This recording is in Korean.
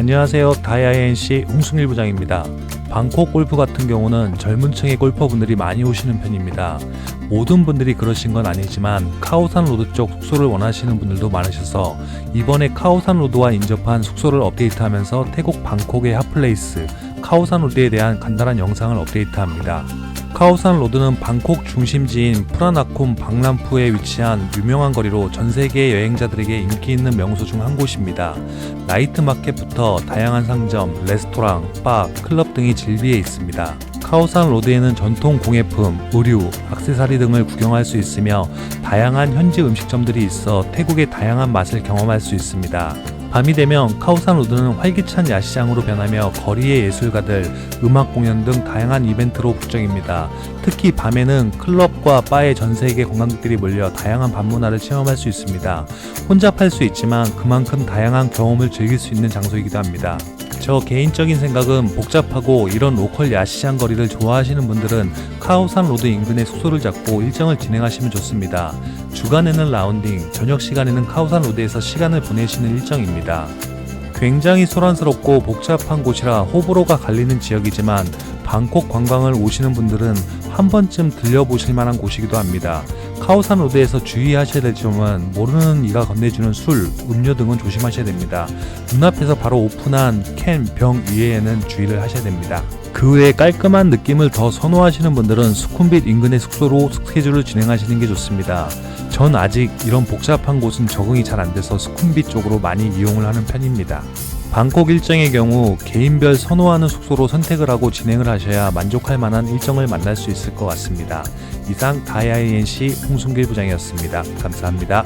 안녕하세요. 다이아NC 홍승일 부장입니다. 방콕 골프 같은 경우는 젊은 층의 골퍼분들이 많이 오시는 편입니다. 모든 분들이 그러신 건 아니지만 카오산 로드 쪽 숙소를 원하시는 분들도 많으셔서 이번에 카오산 로드와 인접한 숙소를 업데이트하면서 태국 방콕의 핫플레이스 카오산 로드에 대한 간단한 영상을 업데이트합니다. 카오산 로드는 방콕 중심지인 프라나콤 박람푸에 위치한 유명한 거리로 전 세계 여행자들에게 인기 있는 명소 중 한 곳입니다. 나이트 마켓부터 다양한 상점, 레스토랑, 바, 클럽 등이 질비해 있습니다. 카오산 로드에는 전통 공예품, 의류, 악세사리 등을 구경할 수 있으며 다양한 현지 음식점들이 있어 태국의 다양한 맛을 경험할 수 있습니다. 밤이 되면 카오산 로드는 활기찬 야시장으로 변하며 거리의 예술가들, 음악 공연 등 다양한 이벤트로 북적입니다. 특히 밤에는 클럽과 바에 전 세계 관광객들이 몰려 다양한 밤 문화를 체험할 수 있습니다. 혼잡할 수 있지만 그만큼 다양한 경험을 즐길 수 있는 장소이기도 합니다. 저 개인적인 생각은 복잡하고 이런 로컬 야시장 거리를 좋아하시는 분들은 카오산 로드 인근에 숙소를 잡고 일정을 진행하시면 좋습니다. 주간에는 라운딩, 저녁 시간에는 카오산 로드에서 시간을 보내시는 일정입니다. 굉장히 소란스럽고 복잡한 곳이라 호불호가 갈리는 지역이지만 방콕 관광을 오시는 분들은 한 번쯤 들려보실 만한 곳이기도 합니다. 카오산 로드에서 주의하셔야 될 점은 모르는 이가 건네주는 술, 음료 등은 조심하셔야 됩니다. 눈앞에서 바로 오픈한 캔, 병 이외에는 주의를 하셔야 됩니다. 그 외에 깔끔한 느낌을 더 선호하시는 분들은 수쿰빗 인근의 숙소로 스케줄을 진행하시는 게 좋습니다. 전 아직 이런 복잡한 곳은 적응이 잘 안 돼서 수쿰빗 쪽으로 많이 이용을 하는 편입니다. 방콕 일정의 경우 개인별 선호하는 숙소로 선택을 하고 진행을 하셔야 만족할 만한 일정을 만날 수 있을 것 같습니다. 이상 다이아이엔시 홍순길 부장이었습니다. 감사합니다.